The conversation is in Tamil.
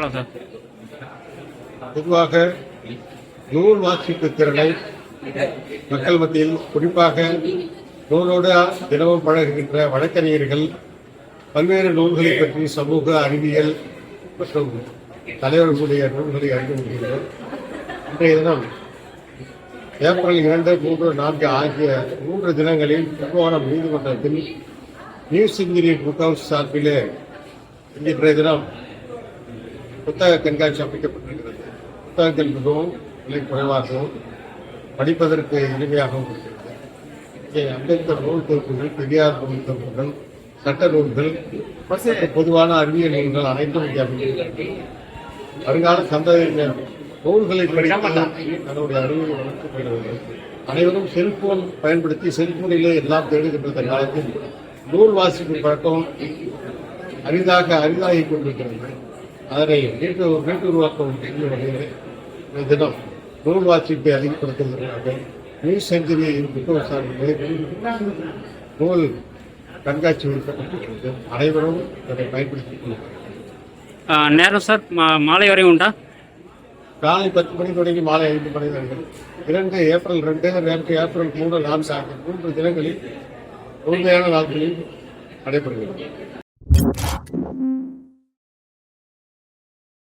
போகலாம் சார். பொதுவாக நூல் வாசிப்பு திறனை மக்கள் மத்தியில் குறிப்பாக நூலோடு தினமும் பழகுகின்ற வழக்கறிஞர்கள் பல்வேறு நூல்களை பற்றி சமூக அறிவியல் மற்றும் தலைவர்களுடைய நூல்களை அறிந்து முடிகிறோம் இன்றைய தினம் ஏப்ரல் இரண்டு மூன்று நான்கு ஆகிய மூன்று தினங்களில் கும்பகோணம் நீதிமன்றத்தில் நியூஸ் இன்ஜினியர் புக் ஹவுஸ் சார்பிலே இன்றைய தினம் புத்தக கண்காட்சி அமைக்கப்பட்டிருக்கிறது. புத்தகங்கள் மிகவும் விலை குறைவாகவும் படிப்பதற்கு எளிமையாகவும் இருக்கிறது இங்கே அம்பேத்கர் நூல் தொகுப்புகள் பெரியார் நூல் தொகுப்புகள் சட்ட நூல்கள் பொதுவான அறிவியல் நூல்கள் அனைத்தும் இங்கே அமைந்திருக்கிறது. வருங்கால சந்ததியினர் நூல்களை படித்து தன்னுடைய அறிவை வளர்த்துக் வேண்டும் அனைவரும் செல்போன் பயன்படுத்தி செல்போனிலே எல்லாம் தேடுகின்ற காலத்தில் நூல் வாசிப்பு பழக்கம் அரிதாக அரிதாகி கொண்டிருக்கிறது. அதனை செய்யும் வகையில் இந்த தினம் நூல் வாசிப்பை அதிகப்படுத்துவதற்காக நியூஸ் செஞ்சுரி புத்தகசாலைகளில் நூல் கண்காட்சி விடுக்கப்பட்டிருக்கிறது அனைவரும் அதை பயன்படுத்திக் கொள்ளுங்கள். ஆ, நேரம் சார். மாலை வரையும் உண்டா? காலை பத்து மணி தொடங்கி மாலை ஐந்து மணி வரை. இரண்டு ஏப்ரல் ரெண்டு ரெண்டு ஏப்ரல் மூன்று நான்கு ஆகிய மூன்று தினங்களில் முழுமையான நாட்களில் நடைபெறுகிறது.